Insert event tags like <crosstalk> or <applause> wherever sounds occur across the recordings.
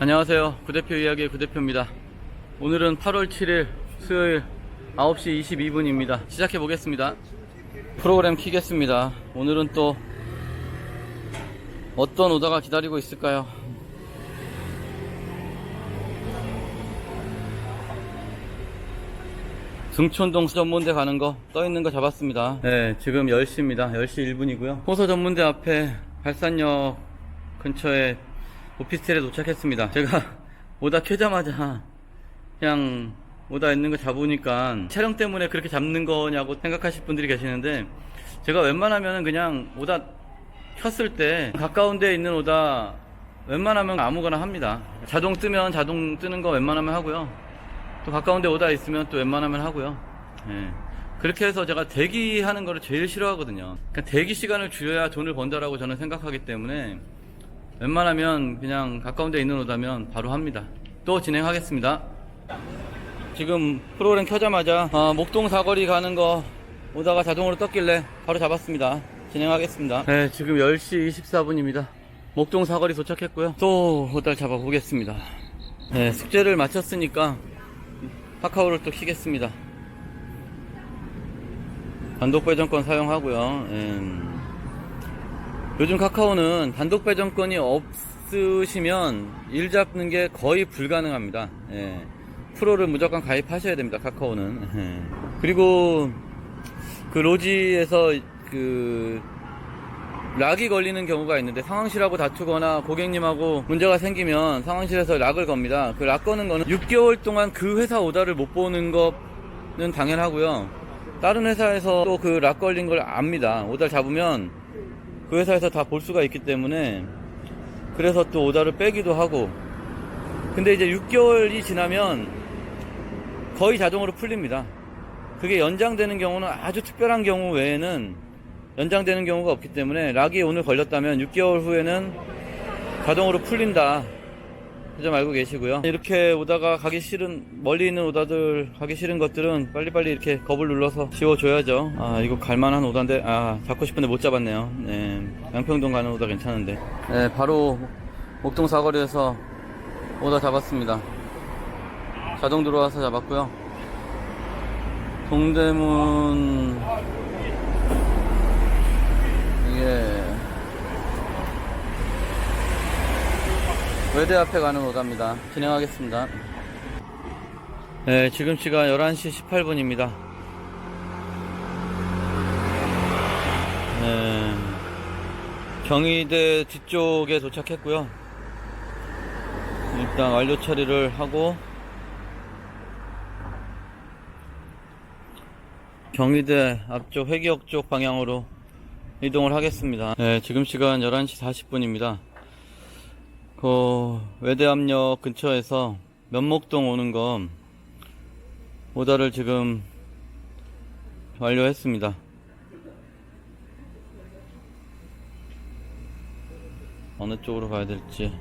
안녕하세요. 구대표 이야기의 구대표입니다. 오늘은 8월 7일 수요일 9시 22분입니다. 시작해 보겠습니다. 프로그램 키겠습니다. 오늘은 또 어떤 오다가 기다리고 있을까요? 등촌동 전문대 가는 거 떠 있는 거 잡았습니다. 네, 지금 10시입니다. 10시 1분이고요. 호서 전문대 앞에 발산역 근처에 오피스텔에 도착했습니다. 제가 <laughs> 오다 켜자마자 그냥 오다 있는 거 잡으니까 촬영 때문에 그렇게 잡는 거냐고 생각하실 분들이 계시는데 제가 웬만하면 그냥 오다 켰을 때 가까운 데에 있는 오다 웬만하면 아무거나 합니다. 자동 뜨면 자동 뜨는 거 웬만하면 하고요. 또 가까운 데 오다 있으면 또 웬만하면 하고요. 예. 그렇게 해서 제가 대기하는 거를 제일 싫어하거든요. 그러니까 대기 시간을 줄여야 돈을 번다라고 저는 생각하기 때문에 웬만하면 그냥 가까운 데 있는 오다면 바로 합니다. 또 진행하겠습니다. 지금 프로그램 켜자마자 어, 목동 사거리 가는 거 오다가 자동으로 떴길래 바로 잡았습니다. 진행하겠습니다. 네, 지금 10시 24분입니다. 목동 사거리 도착했고요. 또 오다를 잡아보겠습니다. 네, 숙제를 마쳤으니까 카카오를 또 키겠습니다. 단독 배정권 사용하고요. 음, 요즘 카카오는 단독 배정권이 없으시면 일 잡는 게 거의 불가능합니다. 예. 프로를 무조건 가입하셔야 됩니다. 카카오는. 예. 그리고 그 로지에서 그 락이 걸리는 경우가 있는데 상황실하고 다투거나 고객님하고 문제가 생기면 상황실에서 락을 겁니다. 그 락 거는 거는 6개월 동안 그 회사 오다를 못 보는 거는 당연하고요. 다른 회사에서 또 그 락 걸린 걸 압니다. 오다를 잡으면 그 회사에서 다 볼 수가 있기 때문에 그래서 또 오다를 빼기도 하고 근데 이제 6개월이 지나면 거의 자동으로 풀립니다. 그게 연장되는 경우는 아주 특별한 경우 외에는 연장되는 경우가 없기 때문에 락이 오늘 걸렸다면 6개월 후에는 자동으로 풀린다. 그점 알고 계시고요. 이렇게 오다가 가기 싫은 멀리 있는 오다들 가기 싫은 것들은 빨리빨리 이렇게 겁을 눌러서 지워줘야죠. 아 이거 갈만한 오다인데 아 잡고 싶은데 못 잡았네요. 네, 양평동 가는 오다 괜찮은데. 네 바로 목동 사거리에서 오다 잡았습니다. 자동 들어와서 잡았고요. 동대문 이게 외대 앞에 가는 오다입니다. 진행하겠습니다. 네, 지금 시간 11시 18분입니다. 네, 경희대 뒤쪽에 도착했고요. 일단 완료 처리를 하고 경희대 앞쪽 회기역 쪽 방향으로 이동을 하겠습니다. 네, 지금 시간 11시 40분입니다. 그 외대암역 근처에서 면목동 오는 거 오다를 지금 완료했습니다. 어느 쪽으로 가야 될지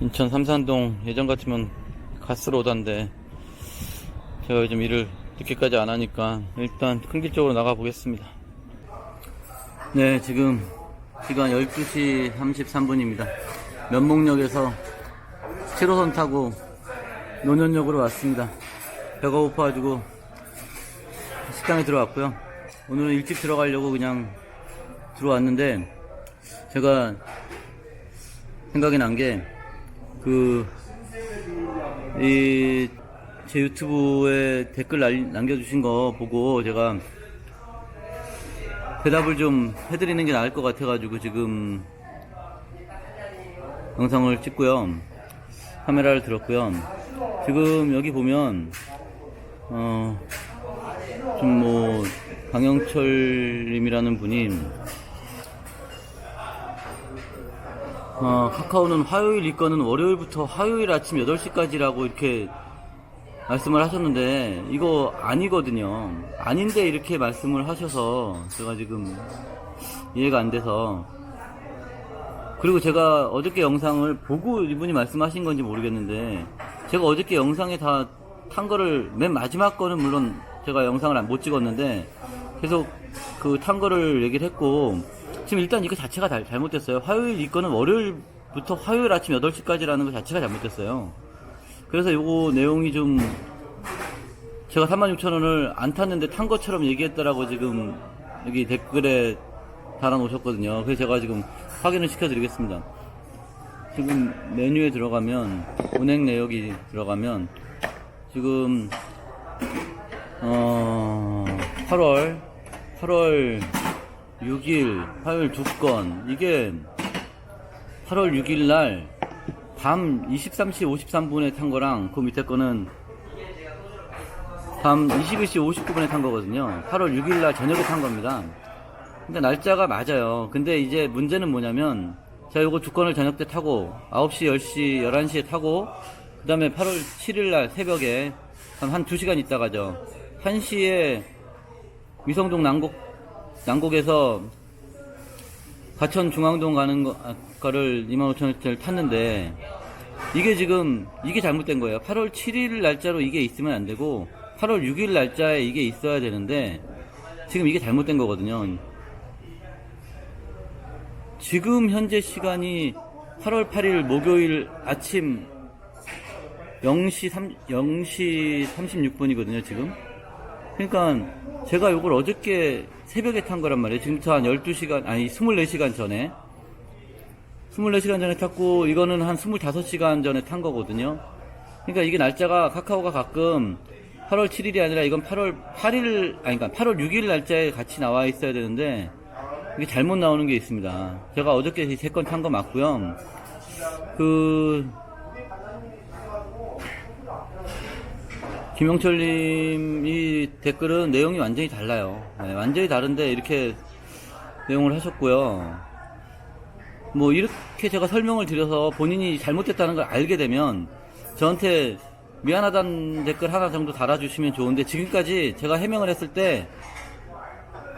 인천 삼산동 예전 같으면 가스로 오다인데 제가 요즘 일을 늦게까지 안 하니까 일단 큰 길 쪽으로 나가 보겠습니다. 네, 지금 시간 12시 33분입니다. 면목역에서 7호선 타고 논현역으로 왔습니다. 배가 고파가지고 식당에 들어왔고요. 오늘은 일찍 들어가려고 그냥 들어왔는데 제가 생각이 난 게 그 이 제 유튜브에 댓글 날- 남겨주신 거 보고 제가 대답을 좀 해드리는 게 나을 것 같아가지고 지금 영상을 찍고요. 카메라를 들었고요. 지금 여기 보면, 어, 좀 뭐, 강영철님이라는 분이, 어, 카카오는 화요일 입건은 월요일부터 화요일 아침 8시까지라고 이렇게 말씀을 하셨는데 이거 아니거든요. 아닌데 이렇게 말씀을 하셔서 제가 지금 이해가 안 돼서 그리고 제가 어저께 영상을 보고 이분이 말씀하신 건지 모르겠는데 제가 어저께 영상에 다 탄 거를 맨 마지막 거는 물론 제가 영상을 안- 못 찍었는데 계속 그 탄 거를 얘기를 했고 지금 일단 이거 자체가 다- 잘못됐어요. 화요일 이 건은 월요일 부터 화요일 아침 8시까지라는 것 자체가 잘못됐어요. 그래서 요거 내용이 좀 제가 36,000원을 안 탔는데 탄 것처럼 얘기했다라고 지금 여기 댓글에 달아놓으셨거든요. 그래서 제가 지금 확인을 시켜드리겠습니다. 지금 메뉴에 들어가면 운행 내역이 들어가면 지금 어 8월 8월 6일 화요일 두 건 이게 8월 6일 날 밤 23시 53분에 탄 거랑 그 밑에 거는 밤 21시 59분에 탄 거거든요. 8월 6일 날 저녁에 탄 겁니다. 근데 날짜가 맞아요. 근데 이제 문제는 뭐냐면 제가 요거 두 건을 저녁 때 타고 9시, 10시, 11시에 타고 그 다음에 8월 7일 날 새벽에 한, 한 2시간 있다가죠. 1시에 위성동 난곡, 난곡에서 과천 중앙동 가는 거, 아, 거를 25,000원짜리 탔는데 이게 지금 이게 잘못된 거예요. 8월 7일 날짜로 이게 있으면 안 되고 8월 6일 날짜에 이게 있어야 되는데 지금 이게 잘못된 거거든요. 지금 현재 시간이 8월 8일 목요일 아침 0시 3, 0시 36분이거든요, 지금. 그러니까 제가 요걸 어저께 새벽에 탄 거란 말이에요. 지금부터 한 12시간, 아니 24시간 전에. 24시간 전에 탔고 이거는 한 25시간 전에 탄 거거든요. 그러니까 이게 날짜가 카카오가 가끔 8월 7일이 아니라 이건 8월 8일, 아니 그러니까 8월 6일 날짜에 같이 나와 있어야 되는데 이게 잘못 나오는 게 있습니다. 제가 어저께 세 건 탄 거 맞고요. 그 김영철님이 댓글은 내용이 완전히 달라요. 네, 완전히 다른데 이렇게 내용을 하셨고요. 뭐 이렇게 제가 설명을 드려서 본인이 잘못됐다는 걸 알게 되면 저한테 미안하다는 댓글 하나 정도 달아주시면 좋은데 지금까지 제가 해명을 했을 때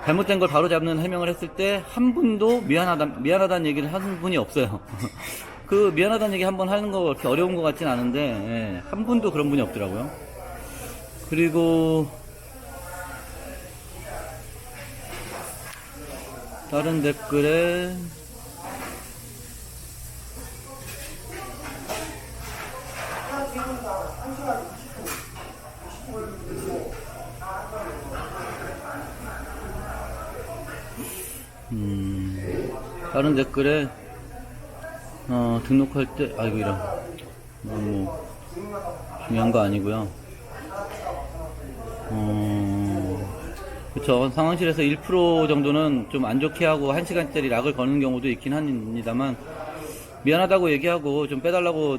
잘못된 걸 바로 잡는 해명을 했을 때 한 분도 미안하다 미안하다는 얘기를 한 분이 없어요. <laughs> 그 미안하다는 얘기 한 번 하는 거 그렇게 어려운 것 같진 않은데 예, 한 분도 그런 분이 없더라고요. 그리고 다른 댓글에 음, 다른 댓글에 어, 등록할 때 아이고 이런 너무 중요한 거 아니고요. 어, 그쵸 상황실에서 1% 정도는 좀 안 좋게 하고 1시간짜리 락을 거는 경우도 있긴 합니다만 미안하다고 얘기하고 좀 빼달라고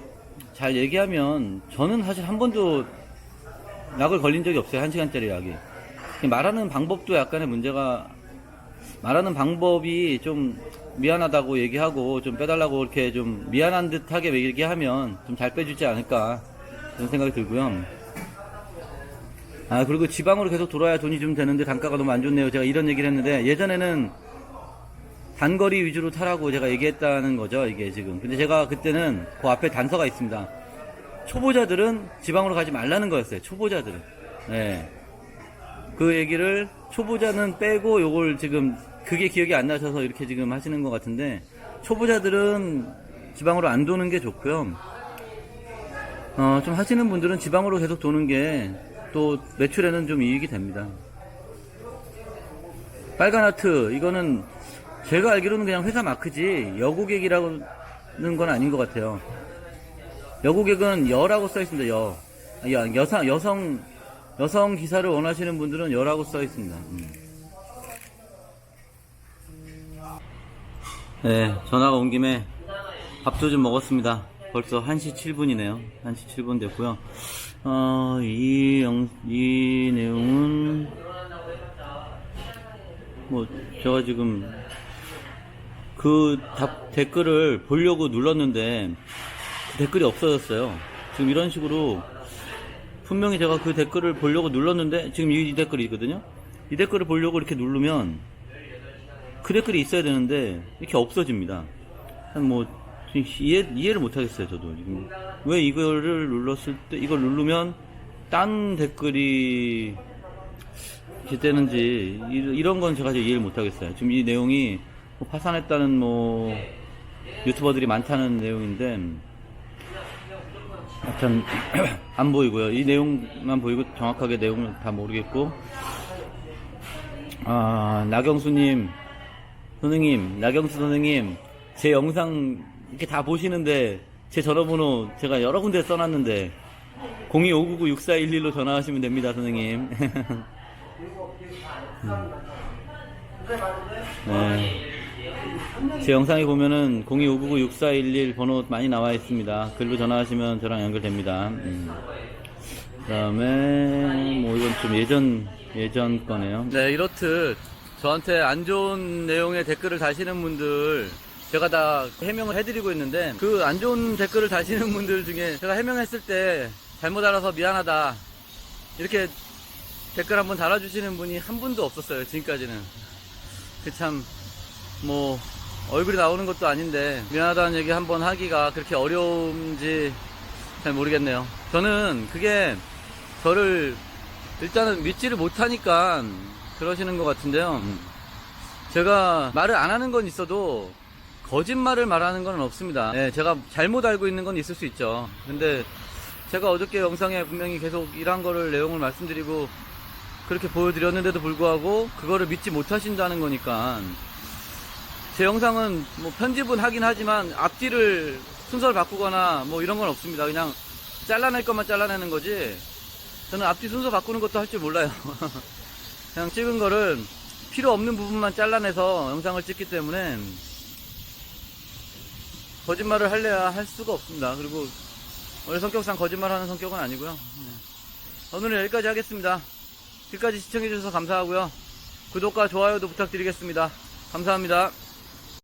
잘 얘기하면 저는 사실 한 번도 락을 걸린 적이 없어요 1시간짜리 락이 말하는 방법도 약간의 문제가 말하는 방법이 좀 미안하다고 얘기하고 좀 빼달라고 이렇게 좀 미안한 듯하게 얘기하면 좀 잘 빼주지 않을까 그런 생각이 들고요. 아 그리고 지방으로 계속 돌아야 돈이 좀 되는데 단가가 너무 안 좋네요. 제가 이런 얘기를 했는데 예전에는 단거리 위주로 타라고 제가 얘기했다는 거죠. 이게 지금. 근데 제가 그때는 그 앞에 단서가 있습니다. 초보자들은 지방으로 가지 말라는 거였어요. 초보자들은. 네. 그 얘기를 초보자는 빼고 요걸 지금 그게 기억이 안 나셔서 이렇게 지금 하시는 것 같은데 초보자들은 지방으로 안 도는 게 좋고요. 어, 좀 하시는 분들은 지방으로 계속 도는 게 또 매출에는 좀 이익이 됩니다. 빨간 하트 이거는 제가 알기로는 그냥 회사 마크지 여고객이라는 건 아닌 것 같아요. 여고객은 여라고 써 있습니다. 여. 여 여성 여성 여성 기사를 원하시는 분들은 여라고 써 있습니다. 음. 네, 전화가 온 김에 밥도 좀 먹었습니다. 벌써 1시 7분이네요. 1시 7분 됐고요. 어, 이, 영, 이 내용은, 뭐, 제가 지금 그 답, 댓글을 보려고 눌렀는데, 그 댓글이 없어졌어요. 지금 이런 식으로, 분명히 제가 그 댓글을 보려고 눌렀는데, 지금 이, 이 댓글이 있거든요? 이 댓글을 보려고 이렇게 누르면, 그 댓글이 있어야 되는데, 이렇게 없어집니다. 한 뭐, 이해, 이해를 못 하겠어요, 저도. 지금. 왜 이거를 눌렀을 때, 이걸 누르면, 딴 댓글이, 이렇게 되는지, 이- 이런 건 제가 이해를 못 하겠어요. 지금 이 내용이, 뭐 파산했다는 뭐, 유튜버들이 많다는 내용인데 하여튼 <clears throat> 안 보이고요. 이 내용만 보이고 정확하게 내용을 다 모르겠고 아 나경수님 선생님 나경수 선생님 제 영상 이렇게 다 보시는데 제 전화번호 제가 여러 군데 써놨는데 02-599-6411로 전화하시면 됩니다 선생님 <laughs> 네. 제 영상에 보면은 02-599-6411 번호 많이 나와 있습니다. 글로 전화하시면 저랑 연결됩니다. 음. 그 다음에, 뭐, 이건 좀 예전, 예전 거네요. 네, 이렇듯 저한테 안 좋은 내용의 댓글을 다시는 분들, 제가 다 해명을 해드리고 있는데, 그 안 좋은 댓글을 다시는 분들 중에 제가 해명했을 때 잘못 알아서 미안하다. 이렇게 댓글 한번 달아주시는 분이 한 분도 없었어요, 지금까지는. 그 참, 뭐, 얼굴이 나오는 것도 아닌데, 미안하다는 얘기 한번 하기가 그렇게 어려운지 잘 모르겠네요. 저는 그게 저를 일단은 믿지를 못하니까 그러시는 것 같은데요. 제가 말을 안 하는 건 있어도 거짓말을 말하는 건 없습니다. 네, 제가 잘못 알고 있는 건 있을 수 있죠. 근데 제가 어저께 영상에 분명히 계속 이런 거를 내용을 말씀드리고 그렇게 보여드렸는데도 불구하고 그거를 믿지 못하신다는 거니까 제 영상은 뭐 편집은 하긴 하지만 앞뒤를 순서를 바꾸거나 뭐 이런 건 없습니다. 그냥 잘라낼 것만 잘라내는 거지. 저는 앞뒤 순서 바꾸는 것도 할 줄 몰라요. <laughs> 그냥 찍은 거를 필요 없는 부분만 잘라내서 영상을 찍기 때문에 거짓말을 할래야 할 수가 없습니다. 그리고 원래 성격상 거짓말하는 성격은 아니고요. 네. 오늘은 여기까지 하겠습니다. 끝까지 시청해주셔서 감사하고요. 구독과 좋아요도 부탁드리겠습니다. 감사합니다.